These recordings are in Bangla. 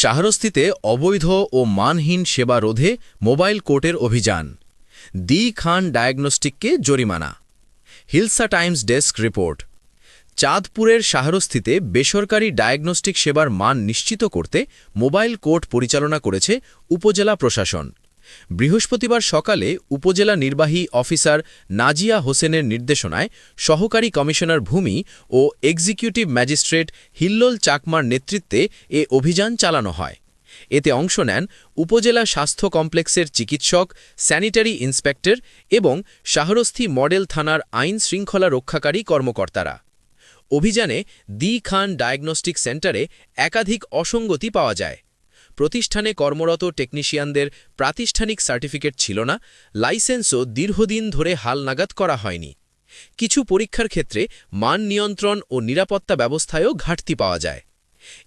শাহরস্তিতে অবৈধ ও মানহীন সেবা রোধে মোবাইল কোর্টের অভিযান। দি খান ডায়াগনস্টিককে জরিমানা। Hilsa Times desk report. চাঁদপুরের শাহরস্তিতে বেসরকারি ডায়াগনস্টিক সেবার মান নিশ্চিত করতে মোবাইল কোর্ট পরিচালনা করেছে উপজেলা প্রশাসন। বৃহস্পতিবার সকালে উপজেলা নির্বাহী অফিসার নাজিয়া হোসেনের নির্দেশনায় সহকারী কমিশনার ভূমি ও এক্সিকিউটিভ ম্যাজিস্ট্রেট হিল্লোল চাকমার নেতৃত্বে এ অভিযান চালানো হয়। এতে অংশ নেন উপজেলা স্বাস্থ্য কমপ্লেক্সের চিকিৎসক, স্যানিটারি ইন্সপেক্টর এবং শাহরস্থী মডেল থানার আইন শৃঙ্খলা রক্ষাকারী কর্মকর্তারা। অভিযানে দি খান ডায়াগনস্টিক সেন্টারে একাধিক অসঙ্গতি পাওয়া যায়। প্রতিষ্ঠানে কর্মরত টেকনিশিয়ানদের প্রাতিষ্ঠানিক সার্টিফিকেট ছিল না, লাইসেন্সও দীর্ঘদিন ধরে হালনাগাদ করা হয়নি। কিছু পরীক্ষার ক্ষেত্রে মান নিয়ন্ত্রণ ও নিরাপত্তা ব্যবস্থায়ও ঘাটতি পাওয়া যায়।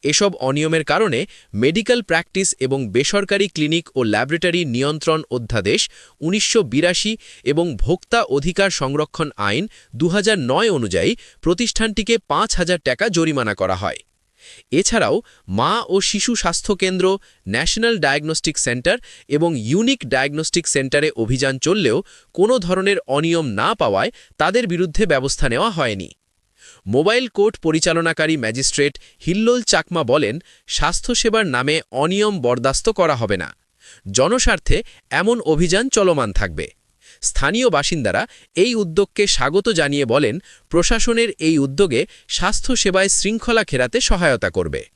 এসব অনিয়মের কারণে মেডিকেল প্র্যাকটিস এবং বেসরকারি ক্লিনিক ও ল্যাবরেটরি নিয়ন্ত্রণ অধ্যাদেশ উনিশশো বিরাশি এবং ভোক্তা অধিকার সংরক্ষণ আইন দু হাজার নয় অনুযায়ী প্রতিষ্ঠানটিকে পাঁচ হাজার টাকা জরিমানা করা হয়। এছাড়াও মা ও শিশু স্বাস্থ্য কেন্দ্র, ন্যাশনাল ডায়াগনস্টিক সেন্টার এবং ইউনিক ডায়াগনস্টিক সেন্টারে অভিযান চললেও কোনো ধরনের অনিয়ম না পাওয়ায় তাদের বিরুদ্ধে ব্যবস্থা নেওয়া হয়নি। মোবাইল কোর্ট পরিচালনাকারী ম্যাজিস্ট্রেট হিল্লোল চাকমা বলেন, স্বাস্থ্যসেবার নামে অনিয়ম বরদাস্ত করা হবে না। জনস্বার্থে এমন অভিযান চলমান থাকবে। স্থানীয় বাসিন্দারা এই উদ্যোগকে স্বাগত জানিয়ে বলেন, প্রশাসনের এই উদ্যোগে স্বাস্থ্যসেবায় শৃঙ্খলা খেরাতে সহায়তা করবে।